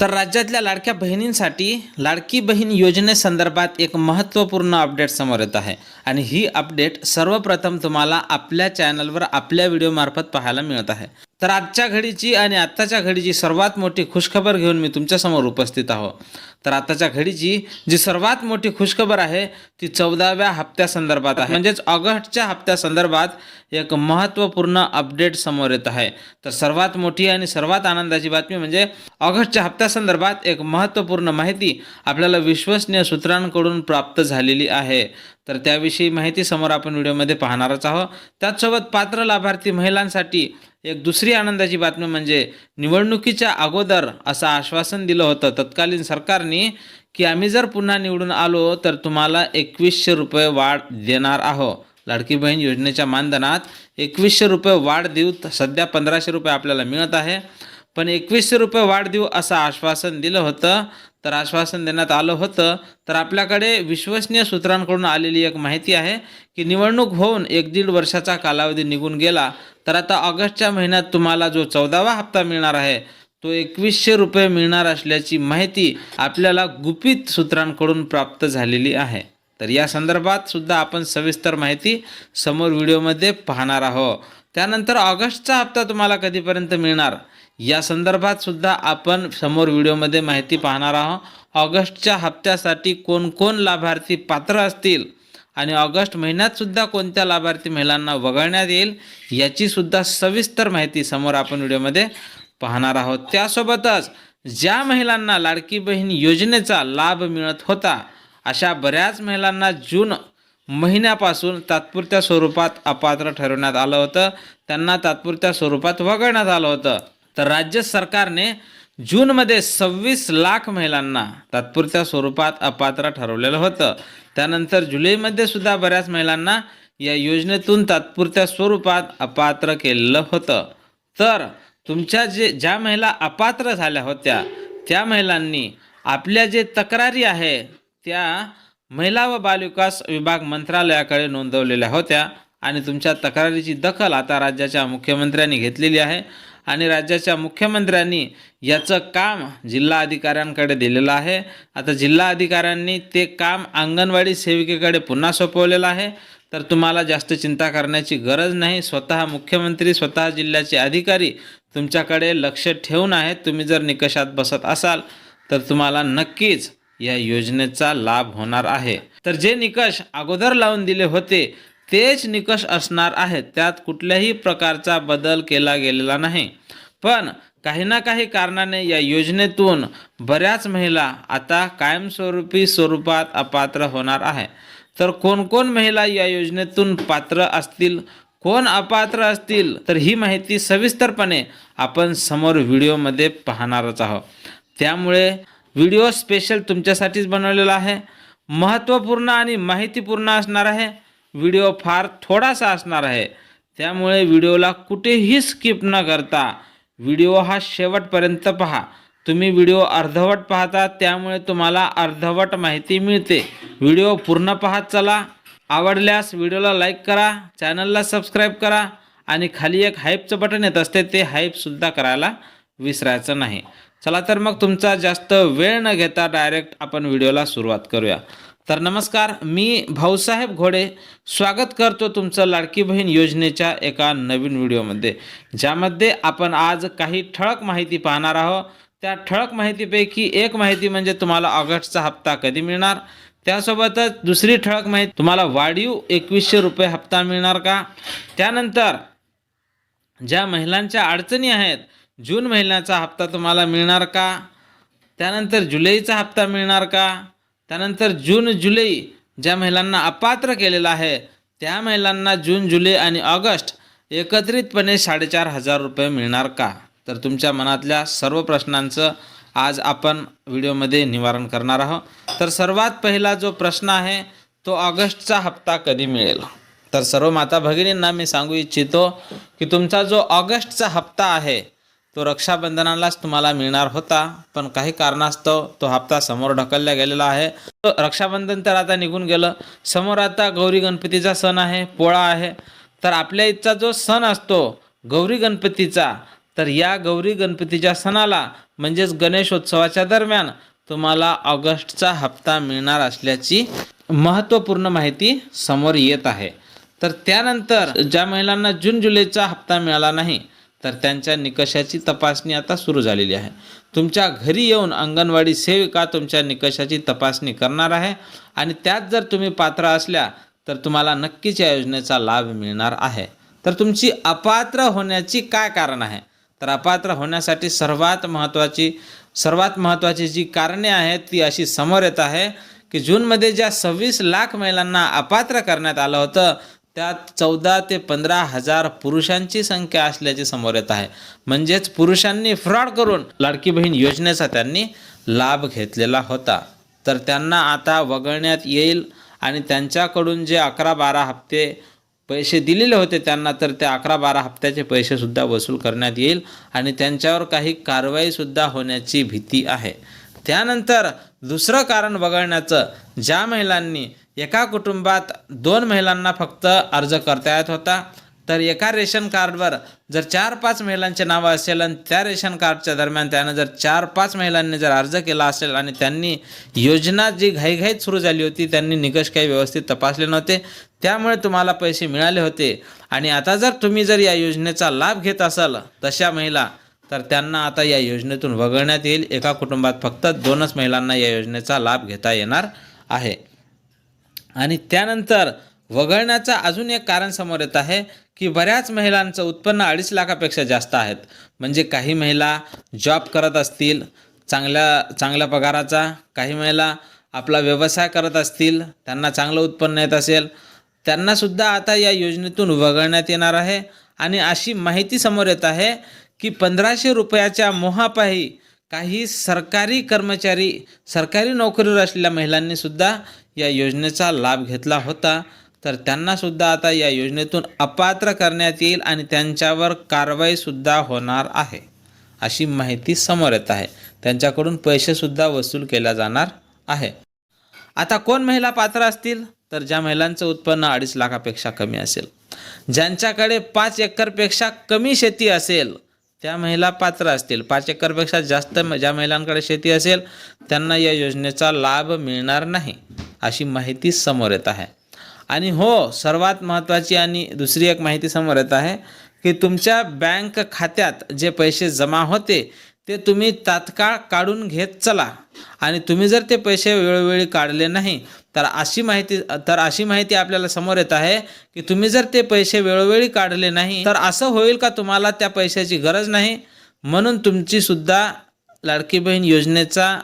तर राज्यातल्या लाडक्या बहिणींसाठी लाडकी बहीण योजनेसंदर्भात एक महत्त्वपूर्ण अपडेट समोर येत आहे. आणि ही अपडेट सर्वप्रथम तुम्हाला आपल्या चॅनलवर आपल्या व्हिडिओमार्फत पाहायला मिळत आहे. तर आजच्या घडीची आणि आत्ताच्या घडीची सर्वात मोठी खुशखबर घेऊन मी तुमच्यासमोर उपस्थित आहो तर आताच्या घडीची जी सर्वात मोठी खुशखबर आहे ती चौदाव्या हप्त्यासंदर्भात आहे. म्हणजेच ऑगस्टच्या हप्त्यासंदर्भात एक महत्त्वपूर्ण अपडेट समोर येत आहे. तर सर्वात मोठी आणि सर्वात आनंदाची बातमी म्हणजे ऑगस्टच्या हप्त्यासंदर्भात एक महत्त्वपूर्ण माहिती आपल्याला विश्वसनीय सूत्रांकडून प्राप्त झालेली आहे. तर त्याविषयी माहिती समोर आपण व्हिडिओमध्ये पाहणारच आहोत. त्याचसोबत पात्र लाभार्थी महिलांसाठी एक दुसरी आनंदाची बातमी म्हणजे निवडणुकीच्या अगोदर असं आश्वासन दिलं होतं तत्कालीन सरकारने की आम्ही जर पुन्हा निवडून आलो तर तुम्हाला एकवीसशे रुपये वाढ देणार आहोत. लाडकी बहीण योजनेच्या मानधनात एकवीसशे रुपये वाढ देऊ सध्या पंधराशे रुपये आपल्याला मिळत आहे. पण एकवीसशे रुपये वाढ देऊ असं आश्वासन दिलं होतं. तर आश्वासन देण्यात आलं होतं. तर आपल्याकडे विश्वसनीय सूत्रांकडून आलेली एक माहिती आहे की निवडणूक होऊन एक दीड वर्षाचा कालावधी निघून गेला. तर आता ऑगस्टच्या महिन्यात तुम्हाला जो चौदावा हप्ता मिळणार आहे तो एकवीसशे रुपये मिळणार असल्याची माहिती आपल्याला गुपित सूत्रांकडून प्राप्त झालेली आहे. तर या संदर्भात सुद्धा आपण सविस्तर माहिती समोर व्हिडिओमध्ये पाहणार आहोत. त्यानंतर ऑगस्टचा हप्ता तुम्हाला कधीपर्यंत मिळणार? या संदर्भात सुद्धा आपण समोर व्हिडिओमध्ये माहिती पाहणार आहोत. ऑगस्टच्या हप्त्यासाठी कोण कोण लाभार्थी पात्र असतील आणि ऑगस्ट महिन्यात सुद्धा कोणत्या लाभार्थी महिलांना वगळण्यात येईल याची सुद्धा सविस्तर माहिती समोर आपण व्हिडिओमध्ये पाहणार आहोत. त्यासोबतच ज्या महिलांना लाडकी बहीण योजनेचा लाभ मिळत होता अशा बऱ्याच महिलांना जून महिन्यापासून तात्पुरत्या स्वरूपात अपात्र ठरवण्यात आलं होतं. त्यांना तात्पुरत्या स्वरूपात वगळण्यात आलं होतं. तर राज्य सरकारने जूनमध्ये सव्वीस लाख महिलांना तात्पुरत्या स्वरूपात अपात्र ठरवलेलं होतं. त्यानंतर जुलैमध्ये सुद्धा बऱ्याच महिलांना या योजनेतून तात्पुरत्या स्वरूपात अपात्र केलेलं होतं. तर तुमच्या जे ज्या महिला अपात्र झाल्या होत्या त्या महिलांनी आपल्या जे तक्रारी आहे त्या महिला व बालविकास विभाग मंत्रालयाकडे नोंदवलेल्या होत्या आणि तुमच्या तक्रारीची दखल आता राज्याच्या मुख्यमंत्र्यांनी घेतलेली आहे. आणि राज्याच्या मुख्यमंत्र्यांनी याचं काम जिल्हा अधिकाऱ्यांकडे दिलेलं आहे. आता जिल्हा अधिकाऱ्यांनी ते काम अंगणवाडी सेविकेकडे पुन्हा सोपवलेलं आहे. तर तुम्हाला जास्त चिंता करण्याची गरज नाही. स्वतः मुख्यमंत्री स्वतः जिल्ह्याचे अधिकारी तुमच्याकडे लक्ष ठेवून आहेत. तुम्ही जर निकषात बसत असाल तर तुम्हाला नक्कीच या योजनेचा लाभ होणार आहे. तर जे निकष अगोदर लावून दिले होते तेच निकष असणार आहेत. त्यात कुठल्याही प्रकारचा बदल केला गेलेला नाही. पण काही ना काही कारणाने या योजनेतून बऱ्याच महिला आता कायमस्वरूपी स्वरूपात अपात्र होणार आहे. तर कोण कोण महिला या योजनेतून पात्र असतील कोण अपात्र असतील तर ही माहिती सविस्तरपणे आपण समोर व्हिडिओमध्ये पाहणारच आहोत. त्यामुळे व्हिडिओ स्पेशल तुमच्यासाठीच बनवलेला आहे. महत्त्वपूर्ण आणि माहितीपूर्ण असणार आहे. व्हिडिओ फार थोडासा असणार आहे. त्यामुळे व्हिडिओला कुठेही स्किप न करता व्हिडिओ हा शेवटपर्यंत पहा. तुम्ही व्हिडिओ अर्धवट पाहता त्यामुळे तुम्हाला अर्धवट माहिती मिळते. व्हिडिओ पूर्ण पाहत चला. आवडल्यास व्हिडिओला लाईक करा चॅनलला सबस्क्राईब करा आणि खाली एक हाईपचं बटन येत असते ते हाईपसुद्धा करायला विसरायचं नाही. चला तर मग तुमचा जास्त वेळ न घेता डायरेक्ट आपण व्हिडिओला सुरुवात करूया. तर नमस्कार मी भाऊसाहेब घोडे. स्वागत करतो तुमचं लाडकी बहीण योजनेच्या एका नवीन व्हिडिओमध्ये. ज्यामध्ये आपण आज काही ठळक माहिती पाहणार आहोत. त्या ठळक माहितीपैकी एक माहिती म्हणजे तुम्हाला ऑगस्टचा हप्ता कधी मिळणार? त्यासोबतच दुसरी ठळक माहिती तुम्हाला वाढीव एकवीसशे रुपये हप्ता मिळणार का? त्यानंतर ज्या महिलांच्या अडचणी आहेत जून महिन्याचा हप्ता तुम्हाला मिळणार का? त्यानंतर जुलैचा हप्ता मिळणार का? त्यानंतर जून जुलै ज्या महिलांना अपात्र केलेलं आहे त्या महिलांना जून जुलै आणि ऑगस्ट एकत्रितपणे साडेचार हजार रुपये मिळणार का? तर तुमच्या मनातल्या सर्व प्रश्नांचं आज आपण व्हिडिओमध्ये निवारण करणार आहोत. तर सर्वात पहिला जो प्रश्न आहे तो ऑगस्टचा हप्ता कधी मिळेल? तर सर्व माता भगिनींना मी सांगू इच्छितो की तुमचा जो ऑगस्टचा हप्ता आहे तो रक्षाबंधनालाच तुम्हाला मिळणार होता पण काही कारणास्तव तो हप्ता समोर ढकलला गेलेला आहे. तो रक्षाबंधन तर आता निघून गेलं. समोर आता गौरी गणपतीचा सण आहे पोळा आहे. तर आपल्या इथचा जो सण असतो गौरी गणपतीचा तर या गौरी गणपतीच्या सणाला म्हणजेच गणेशोत्सवाच्या दरम्यान तुम्हाला ऑगस्टचा हप्ता मिळणार असल्याची महत्त्वपूर्ण माहिती समोर येत आहे. तर त्यानंतर ज्या महिलांना जून जुलैचा हप्ता मिळाला नाही तर त्यांच्या निकषाची तपासणी आता सुरू झालेली आहे. तुमच्या घरी येऊन अंगणवाडी सेविका तुमच्या निकषाची तपासणी करणार आहे आणि त्यात जर तुम्ही पात्र असल्या तर तुम्हाला नक्कीच या योजनेचा लाभ मिळणार आहे. तर तुमची अपात्र होण्याची काय कारण आहे? तर अपात्र होण्यासाठी सर्वात महत्त्वाची सर्वात महत्त्वाची जी कारणे आहेत ती अशी समोर येत आहे की जूनमध्ये ज्या सव्वीस लाख महिलांना अपात्र करण्यात आलं होतं त्यात चौदा ते पंधरा हजार पुरुषांची संख्या असल्याचे समोर येत आहे. म्हणजेच पुरुषांनी फ्रॉड करून लाडकी बहीण योजनेचा त्यांनी लाभ घेतलेला होता. तर त्यांना आता वगळण्यात येईल आणि त्यांच्याकडून जे अकरा बारा हप्ते पैसे दिलेले होते त्यांना तर ते अकरा बारा हप्त्याचे पैसेसुद्धा वसूल करण्यात येईल आणि त्यांच्यावर काही कारवाईसुद्धा होण्याची भीती आहे. त्यानंतर दुसरं कारण वगळण्याचं ज्या महिलांनी एका कुटुंबात दोन महिलांना फक्त अर्ज करता येत होता. तर एका रेशन कार्डवर जर चार पाच महिलांचे नावं असेल आणि त्या रेशन कार्डच्या दरम्यान त्यानं जर चार पाच महिलांनी जर अर्ज केला असेल आणि त्यांनी योजना जी घाईघाईत सुरू झाली होती त्यांनी निकष काही व्यवस्थित तपासले नव्हते. त्यामुळे तुम्हाला पैसे मिळाले होते. आणि आता जर तुम्ही जर या योजनेचा लाभ घेत असाल तशा महिला तर त्यांना आता या योजनेतून वगळण्यात येईल. एका कुटुंबात फक्त दोनच महिलांना या योजनेचा लाभ घेता येणार आहे. आणि त्यानंतर वगळण्याचं अजून एक कारण समोर येत आहे की बऱ्याच महिलांचं उत्पन्न अडीच लाखापेक्षा जास्त आहेत. म्हणजे काही महिला जॉब करत असतील चांगल्या चांगल्या पगाराचा. काही महिला आपला व्यवसाय करत असतील त्यांना चांगलं उत्पन्न येत असेल. त्यांनासुद्धा आता या योजनेतून वगळण्यात येणार आहे. आणि अशी माहिती समोर येत आहे की पंधराशे रुपयाच्या मोहापायी काही सरकारी कर्मचारी सरकारी नोकरीवर असलेल्या महिलांनीसुद्धा या योजनेचा लाभ घेतला होता. तर त्यांनासुद्धा आता या योजनेतून अपात्र करण्यात येईल आणि त्यांच्यावर कारवाईसुद्धा होणार आहे अशी माहिती समोर येत आहे. त्यांच्याकडून पैसेसुद्धा वसूल केला जाणार आहे. आता कोण महिला पात्र असतील? तर ज्या महिलांचं उत्पन्न अडीच लाखापेक्षा कमी असेल ज्यांच्याकडे पाच एकरपेक्षा कमी शेती असेल त्या महिला पात्र असतील. पाच एकरपेक्षा जास्त ज्या महिलांकडे शेती असेल त्यांना या योजनेचा लाभ मिळणार नाही. अशी माहिती समोर येत आहे. आणि हो सर्वात महत्त्वाची आणि दुसरी एक माहिती समोर येत आहे की तुमच्या बँक खात्यात जे पैसे जमा होते ते तुम्ही तात्काळ काढून घेत चला. आणि तुम्ही जर ते पैसे वेळोवेळी काढले नाही तर अशी माहिती तर अशी माहिती आपल्याला समोर येत आहे की तुम्ही जर ते पैसे वेळोवेळी काढले नाही तर असं होईल का तुम्हाला त्या पैशाची गरज नाही? म्हणून तुमची सुद्धा लाडकी बहीण योजनेचा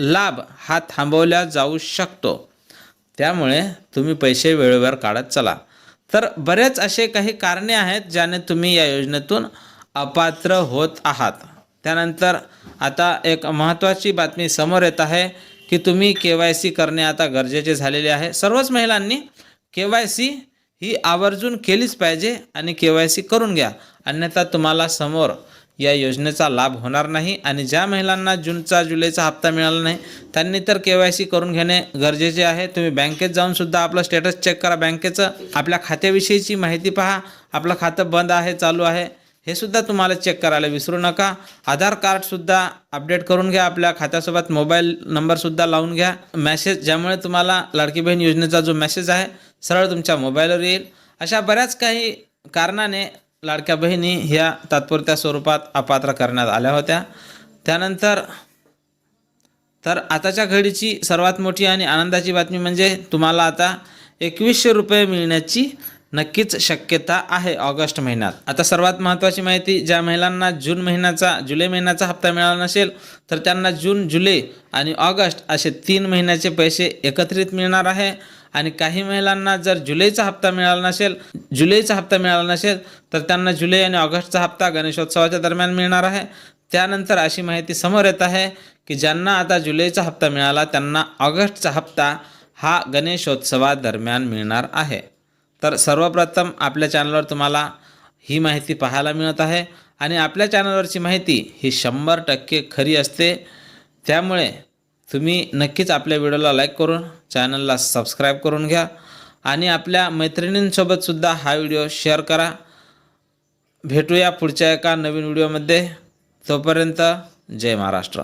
लाभ हा थांबवला जाऊ शकतो. त्यामुळे तुम्ही पैसे वेळेवर काढत चला. तर बरेच असे काही कारणे आहेत ज्याने तुम्ही या योजनेतून अपात्र होत आहात. त्यानंतर आता एक महत्त्वाची बातमी समोर येत आहे की तुम्ही के वाय सी करणे आता गरजेचे झालेले आहे. सर्वच महिलांनी के वाय सी ही आवर्जून केलीच पाहिजे आणि के वाय सी करून घ्या. अन्यथा तुम्हाला समोर या योजनेचा लाभ होणार नाही आणि ज्या महिलांना जूनचा जुलैचा हप्ता मिळाला नाही त्यांनी तर के वाय सी करून घेणे गरजेचे आहे. तुम्ही बँकेत जाऊनसुद्धा आपलं स्टेटस चेक करा. बँकेचं आपल्या खात्याविषयीची माहिती पहा. आपलं खातं बंद आहे चालू आहे. हे सुद्धा तुम्हाला चेक करायला विसरू नका. आधार कार्डसुद्धा अपडेट करून घ्या. आपल्या खात्यासोबत मोबाईल नंबरसुद्धा लावून घ्या. मॅसेज ज्यामुळे तुम्हाला लाडकी बहीण योजनेचा जो मेसेज आहे सरळ तुमच्या मोबाईलवर येईल. अशा बऱ्याच काही कारणाने लाडक्या बहिणी ह्या तात्पुरत्या स्वरूपात अपात्र करण्यात आल्या होत्या. त्यानंतर तर आताच्या घडीची सर्वात मोठी आणि आनंदाची बातमी म्हणजे तुम्हाला आता एकवीसशे रुपये मिळण्याची नक्कीच शक्यता आहे ऑगस्ट महिन्यात. आता सर्वात महत्त्वाची माहिती ज्या महिलांना जून महिन्याचा जुलै महिन्याचा हप्ता मिळाला नसेल तर त्यांना जून जुलै आणि ऑगस्ट असे तीन महिन्याचे पैसे एकत्रित मिळणार आहे. आणि काही महिलांना जर जुलैचा हप्ता मिळाला नसेल जुलैचा हप्ता मिळाला नसेल तर त्यांना जुलै आणि ऑगस्टचा हप्ता गणेशोत्सवाच्या दरम्यान मिळणार आहे. त्यानंतर अशी माहिती समोर येत आहे की ज्यांना आता जुलैचा हप्ता मिळाला त्यांना ऑगस्टचा हप्ता हा गणेशोत्सवादरम्यान मिळणार आहे. तर सर्वप्रथम आपल्या चॅनलवर तुम्हाला ही माहिती पाहायला मिळत आहे आणि आपल्या चॅनलवरची माहिती ही शंभर टक्के खरी असते. त्यामुळे तुम्ही नक्कीच आपल्या व्हिडिओला लाईक करून चॅनलला सबस्क्राईब करून घ्या आणि आपल्या मैत्रिणींसोबतसुद्धा हा व्हिडिओ शेअर करा. भेटूया पुढच्या एका नवीन व्हिडिओमध्ये. तोपर्यंत जय महाराष्ट्र.